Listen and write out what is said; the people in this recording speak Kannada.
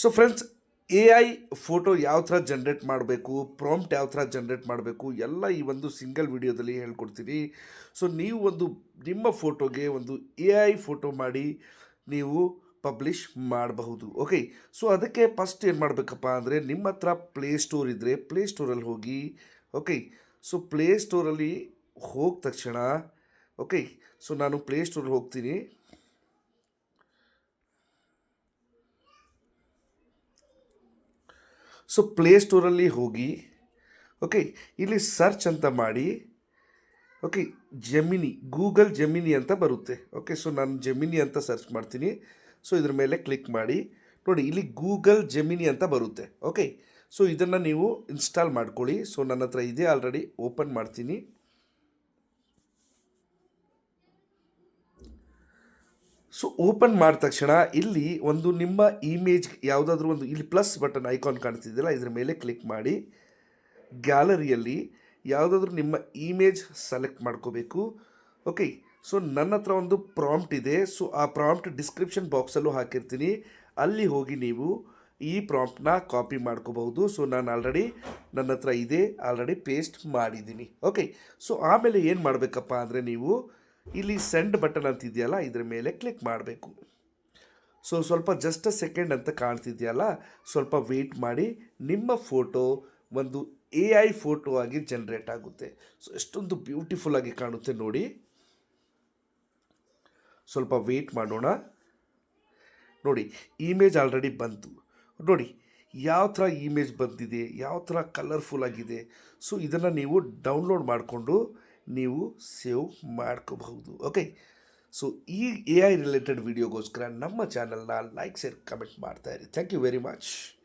So friends A I photo ಯಾವ ಥರ ಜನ್ರೇಟ್ ಮಾಡಬೇಕು ಪ್ರಾಂಪ್ಟ್ ಯಾವ ಥರ ಜನ್ರೇಟ್ ಮಾಡಬೇಕು, ಎಲ್ಲ ಈ ಒಂದು ಸಿಂಗಲ್ ವಿಡಿಯೋದಲ್ಲಿ ಹೇಳ್ಕೊಡ್ತೀನಿ. ಸೊ ನೀವು ಒಂದು ನಿಮ್ಮ ಫೋಟೋಗೆ ಒಂದು ಎ ಐ ಫೋಟೋ ಮಾಡಿ ನೀವು ಪಬ್ಲಿಷ್ ಮಾಡಬಹುದು ಓಕೆ ಸೊ ಅದಕ್ಕೆ ಫಸ್ಟ್ ಏನು ಮಾಡಬೇಕಪ್ಪ ಅಂದರೆ ನಿಮ್ಮ ಹತ್ರ ಪ್ಲೇ ಸ್ಟೋರ್ ಇದ್ದರೆ ಪ್ಲೇ ಸ್ಟೋರಲ್ಲಿ ಹೋಗಿ ಓಕೆ ಸೊ ಪ್ಲೇ ಸ್ಟೋರಲ್ಲಿ ಹೋದ ತಕ್ಷಣ ಓಕೆ ಸೊ ನಾನು ಪ್ಲೇ ಸ್ಟೋರ್ ಹೋಗ್ತೀನಿ. ಸೊ ಪ್ಲೇಸ್ಟೋರಲ್ಲಿ ಹೋಗಿ ಓಕೆ ಇಲ್ಲಿ ಸರ್ಚ್ ಅಂತ ಮಾಡಿ ಓಕೆ ಜೆಮಿನಿ ಗೂಗಲ್ ಜಮಿನಿ ಅಂತ ಬರುತ್ತೆ. ಓಕೆ ಸೊ ನಾನು ಜೆಮಿನಿ ಅಂತ ಸರ್ಚ್ ಮಾಡ್ತೀನಿ. ಸೊ ಇದ್ರ ಮೇಲೆ ಕ್ಲಿಕ್ ಮಾಡಿ, ನೋಡಿ, ಇಲ್ಲಿ ಗೂಗಲ್ ಜಮಿನಿ ಅಂತ ಬರುತ್ತೆ. ಓಕೆ ಸೊ ಇದನ್ನು ನೀವು ಇನ್ಸ್ಟಾಲ್ ಮಾಡ್ಕೊಳ್ಳಿ. ಸೊ ನನ್ನ ಹತ್ರ ಇದೆ ಆಲ್ರೆಡಿ ಓಪನ್ ಮಾಡ್ತೀನಿ. ಸೊ ಓಪನ್ ಮಾಡಿದ ತಕ್ಷಣ ಇಲ್ಲಿ ಒಂದು ನಿಮ್ಮ ಇಮೇಜ್ ಯಾವುದಾದ್ರೂ ಒಂದು ಇಲ್ಲಿ ಪ್ಲಸ್ ಬಟನ್ ಐಕಾನ್ ಕಾಣ್ತಿದ್ದಿಲ್ಲ ಇದ್ರ ಮೇಲೆ ಕ್ಲಿಕ್ ಮಾಡಿ. ಗ್ಯಾಲರಿಯಲ್ಲಿ ಯಾವುದಾದ್ರೂ ನಿಮ್ಮ ಇಮೇಜ್ ಸೆಲೆಕ್ಟ್ ಮಾಡ್ಕೋಬೇಕು. ಓಕೆ ಸೊ ನನ್ನ ಹತ್ರ ಒಂದು ಪ್ರಾಂಪ್ಟ್ ಇದೆ. ಸೊ ಆ ಪ್ರಾಂಪ್ಟ್ ಡಿಸ್ಕ್ರಿಪ್ಷನ್ ಬಾಕ್ಸಲ್ಲೂ ಹಾಕಿರ್ತೀನಿ. ಅಲ್ಲಿ ಹೋಗಿ ನೀವು ಈ ಪ್ರಾಂಪ್ಟ್ನ ಕಾಪಿ ಮಾಡ್ಕೋಬಹುದು. ಸೊ ನಾನು ಆಲ್ರೆಡಿ ನನ್ನ ಹತ್ರ ಇದೆ. ಆಲ್ರೆಡಿ ಪೇಸ್ಟ್ ಮಾಡಿದ್ದೀನಿ. ಓಕೆ ಸೊ ಆಮೇಲೆ ಏನು ಮಾಡಬೇಕಪ್ಪ ಅಂದರೆ ನೀವು ಇಲ್ಲಿ ಸೆಂಡ್ ಬಟನ್ ಅಂತ ಇದೆಯಲ್ಲ ಇದರ ಮೇಲೆ ಕ್ಲಿಕ್ ಮಾಡಬೇಕು. ಸೊ ಸ್ವಲ್ಪ ಜಸ್ಟ್ ಅ ಸೆಕೆಂಡ್ ಅಂತ ಕಾಣ್ತಿದೆಯಲ್ಲ, ಸ್ವಲ್ಪ ವೆಯ್ಟ್ ಮಾಡಿ, ನಿಮ್ಮ ಫೋಟೋ ಒಂದು ಎ ಐ ಫೋಟೋ ಆಗಿ ಜನ್ರೇಟ್ ಆಗುತ್ತೆ. ಸೊ ಎಷ್ಟೊಂದು ಬ್ಯೂಟಿಫುಲ್ ಆಗಿ ಕಾಣುತ್ತೆ ನೋಡಿ. ಸ್ವಲ್ಪ ವೆಯ್ಟ್ ಮಾಡೋಣ. ನೋಡಿ ಇಮೇಜ್ ಆಲ್ರೆಡಿ ಬಂತು. ನೋಡಿ, ಯಾವ ಥರ ಇಮೇಜ್ ಬಂದಿದೆ, ಯಾವ ಥರ ಕಲರ್ಫುಲ್ ಆಗಿದೆ. ಸೊ ಇದನ್ನು ನೀವು ಡೌನ್ಲೋಡ್ ಮಾಡಿಕೊಂಡು ನೀವು ಸೇವ್ ಮಾಡ್ಕೋಬಹುದು. ಓಕೆ ಸೊ ಈ ಎ ಐ ರಿಲೇಟೆಡ್ ವಿಡಿಯೋಗೋಸ್ಕರ ನಮ್ಮ ಚಾನಲ್ನ ಲೈಕ್ ಶೇರ್ ಕಮೆಂಟ್ ಮಾಡ್ತಾ ಇರಿ. Thank you very much